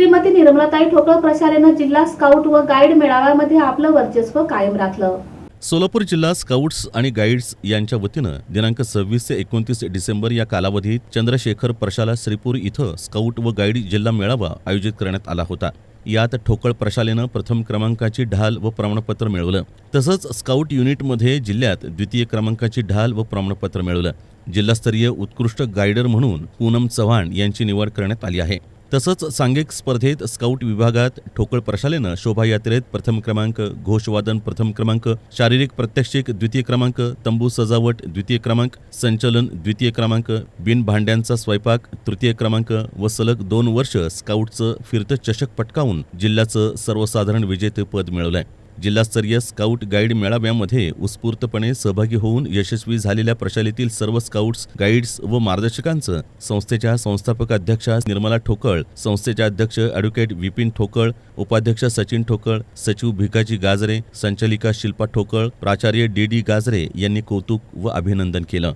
श्रीमती निर्मलाताई ठोकळ प्रशालेनं जिल्हा स्काउट व गाईड मेळाव्यामध्ये आपलं वर्चस्व कायम राखलं. सोलापूर जिल्हा स्काउट्स आणि गाईड्स यांच्या वतीनं दिनांक सव्वीस ते एकोणतीस डिसेंबर या कालावधीत चंद्रशेखर प्रशाला श्रीपूर इथं स्काउट व गाईड जिल्हा मेळावा आयोजित करण्यात आला होता. यात ठोकळ प्रशालेनं प्रथम क्रमांकाची ढाल व प्रमाणपत्र मिळवलं. तसंच स्काउट युनिटमध्ये जिल्ह्यात द्वितीय क्रमांकाची ढाल व प्रमाणपत्र मिळवलं. जिल्हास्तरीय उत्कृष्ट गायडर म्हणून पूनम चव्हाण यांची निवड करण्यात आली आहे. तसंच सांघिक स्पर्धेत स्काउट विभागात ठोकळ प्रशालेनं शोभायात्रेत प्रथम क्रमांक घोषवादन प्रथम क्रमांक शारीरिक प्रत्यक्षिक द्वितीय क्रमांक तंबू सजावट द्वितीय क्रमांक संचलन द्वितीय क्रमांक बिन भांड्यांचा स्वयंपाक तृतीय क्रमांक व सलग दोन वर्ष स्काउटचं फिरतं चषक पटकावून जिल्ह्याचं सर्वसाधारण विजेतेपद मिळवलंय. जिल्हास्तरीय स्काउट गाईड मेळाव्यामध्ये उत्स्फूर्तपणे सहभागी होऊन यशस्वी झालेल्या प्रशालेतील सर्व स्काउट्स गाईड्स व मार्गदर्शकांचं संस्थेच्या संस्थापक अध्यक्षा निर्मला ठोकळ संस्थेच्या अध्यक्ष अॅडव्होकेट विपिन ठोकळ उपाध्यक्ष सचिन ठोकळ सचिव भिकाजी गाजरे संचालिका शिल्पा ठोकळ प्राचार्य डी डी गाजरे यांनी कौतुक व अभिनंदन केलं.